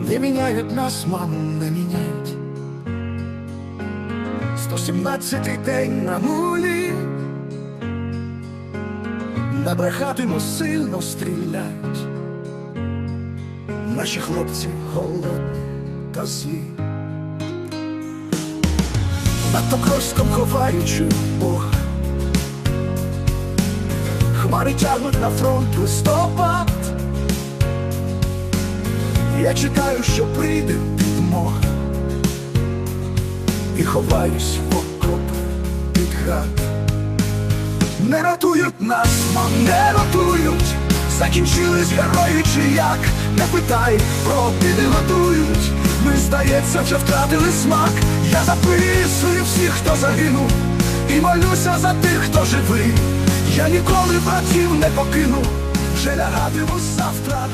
Не міняють нас, маму, не міняють. 117-й день на нулі. Набрехатимо сильно стріляють. Наші хлопці голодні та злі. Над Покровськом ховаючи Бога. Хмари тягнуть на фронт листопад. Я чекаю, що прийде підмога І ховаюсь в окоп під град. Не рятують нас, мам, не рятують. Закінчились герої чи як? Не питай, про біди готують. Ми, здається, вже втратили смак. Я записую всіх, хто загинув. І молюся за тих, хто живий. Я ніколи братів не покину. Вже лягатиму завтра